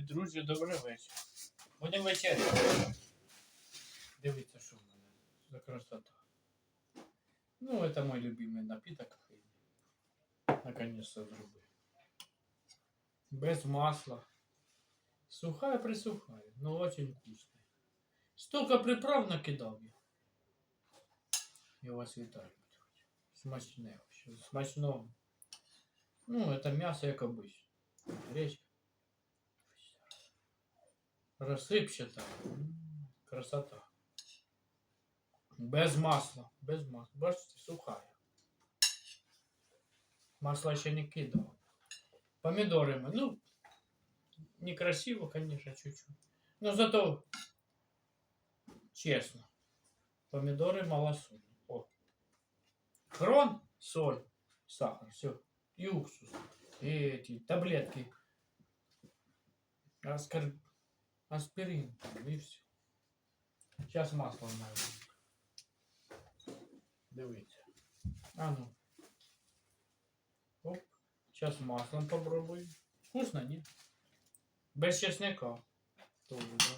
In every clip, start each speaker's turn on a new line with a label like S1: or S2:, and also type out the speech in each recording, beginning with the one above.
S1: любі друзі, добрий вечір. Будемо вечеряти. Дивіться, що в мене за красота. Ну, это мой любимый напиток кофейный. Наконец-то зробив. Без масла. Сухая присухая, но очень вкусная. Столько приправ накидав я. Я вас вітаю. Смачне. вообще, Смачного. Ну, это мясо, як обычно. Гречка. Розсипчата. Красота. Без масла. Без масла. Бачите, сухая. Масла ще не кидав. Помидоры мы, ну, некрасиво, конечно, чуть-чуть. Но зато честно. Помидоры малосольные. О. Хрон, соль, сахар, все. И уксус. И эти таблетки. Аскар... Аспирин. И все. Сейчас масло надо. Дивіться. А ну. Оп. Сейчас маслом попробую. Вкусно, не? Без чеснока. Тоже, да.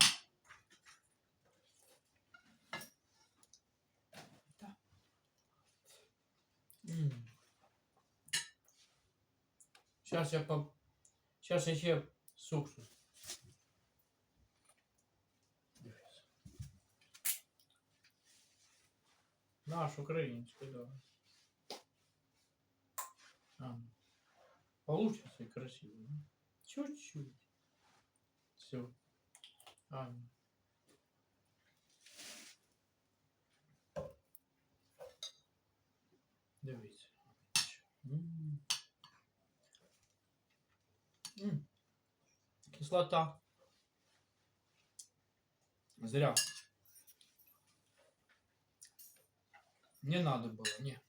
S1: Сейчас я по... Сейчас еще с уксус. Наш український, да. А. Получится красиво. да? Чуть-чуть. Все. А. Дивіться. Кислота. Зря. Не надо было, не.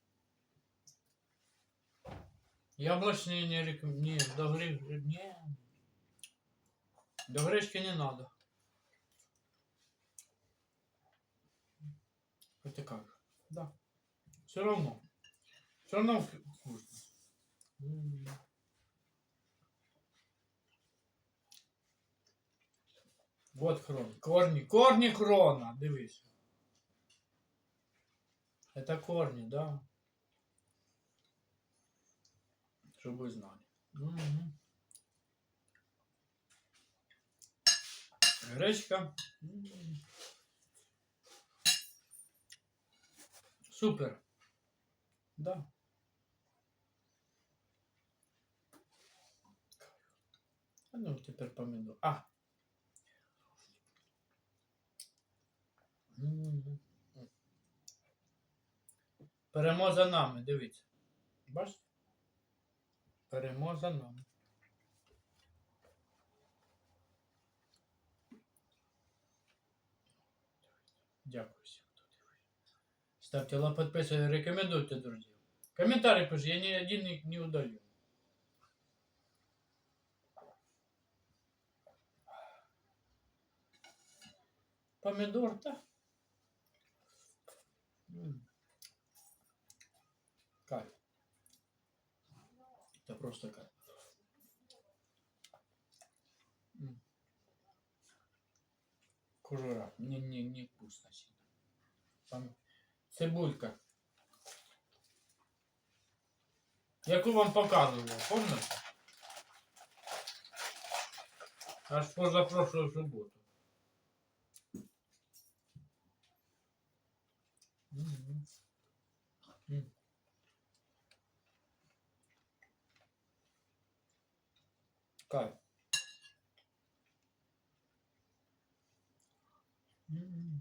S1: Яблочные не рекомендую. Не, до гречки, не. До гречки не надо. Это как? Да. Все равно. Все равно вк- вкусно. Вот хрон. Корни. Корни хрона. Дивись. Это корни, да. Чтобы вы знали. Мгм. Гречка. М. Супер. Да. А ну теперь помидор. А. М. Перемога за нами, дивіться. Бачите? Перемога за нами. Дякую всім, хто дивився. Ставте лайк, підписуйтесь, рекомендуйте, друзі. Комментарий пиши, я ни один не, не удалю. Помидор, просто. М. Кожура. Не, не, не вкусно сильно. Там цибулька. Яку вам показував, помните? Аж позапрошлую суботу. Мгм. М. Кайф. М.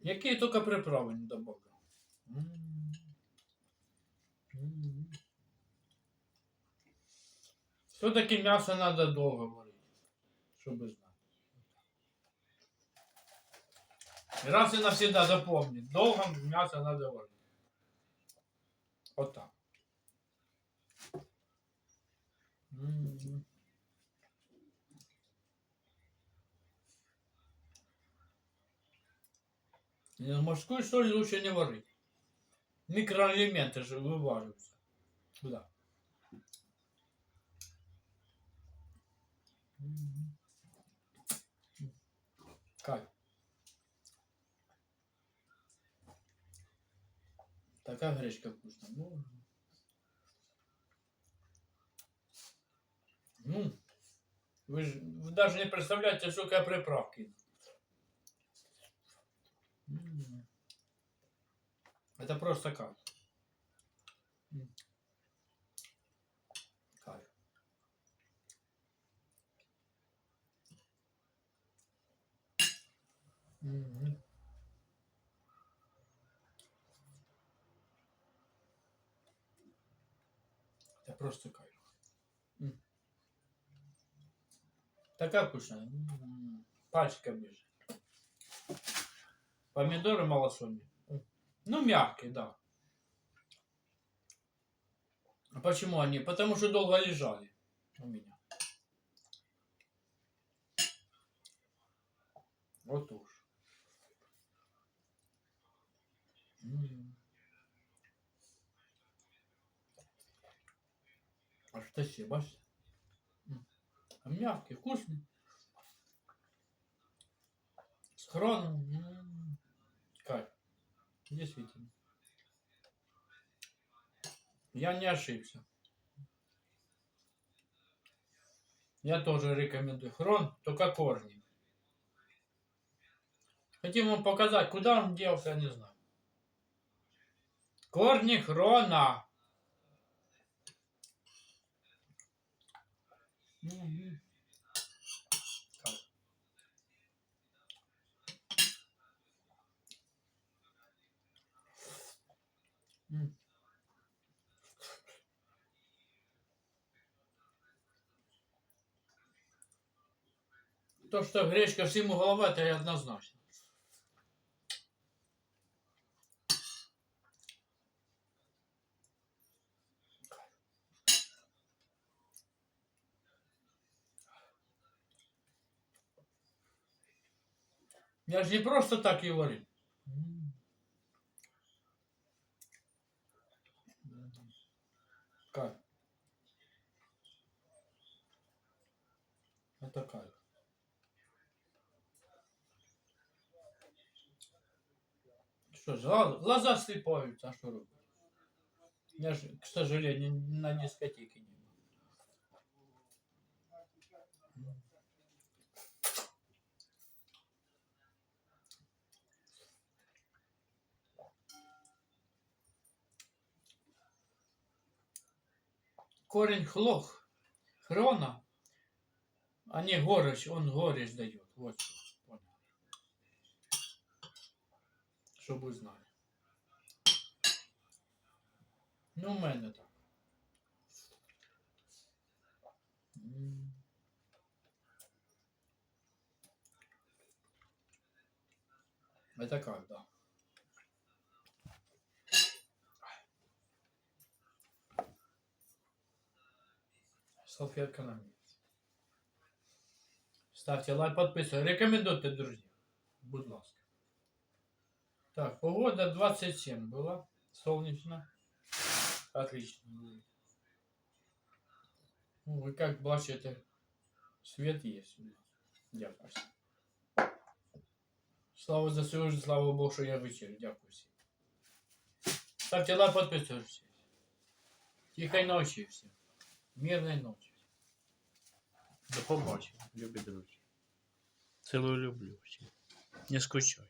S1: Які тільки приправи не добавив. М. М. Все-таки м'ясо надо долго варить, чтобы знать. Раз и навсегда запомни, долго мясо надо варить. Вот так. М. Не, Морскую соль лучше не варить. Микроэлементы же вывариваются. Куда? М. Кайф. Такая гречка вкусная. Ну, ну, вы же вы даже не представляете, сколько приправки. Это просто кайф. М. Кайф. Мгм. Это просто кайф. М. Такая вкусная. М. Пальчик оближешь. Помидоры малосольные. М. Ну, мягкие, да. А почему они? Потому что долго лежали у меня. Вот уж. М. Аж тащи, бачите? М. А мягкий, вкусный. С хроном. Кайф. Действительно. Я не ошибся. Я тоже рекомендую. Хрон, только корни. Хотим вам показать, куда он делся, я не знаю. Корни хрона. Мгм. Кайф. М. То, что гречка всему голова, это однозначно. Я же не просто так ее варю. Кайф. Это кайф. Что же, гла- глаза слепаются, а что робить? Я же, к сожалению, на дискотеке не Корень хлох, хрона, а не горечь, он горечь дает. Вот что, понял. Щоб ви знали. Ну, у мене так. Это как, да. Салфетка на месте. Ставьте лайк, подписывайтесь. Рекомендуйте, друзья. Будь ласка. Так, погода 27 была. Солнечно. Отлично. Ну, вы как бачите, свет есть у нас. Дякую. Слава ЗСУ, слава Богу, що я вечерю. Дякую всім. Ставьте лайк, подписывайтесь. Тихой ночи всем. Мирной ночи. До побачення, любі друзі. Цілую люблю всіх. Не скучай.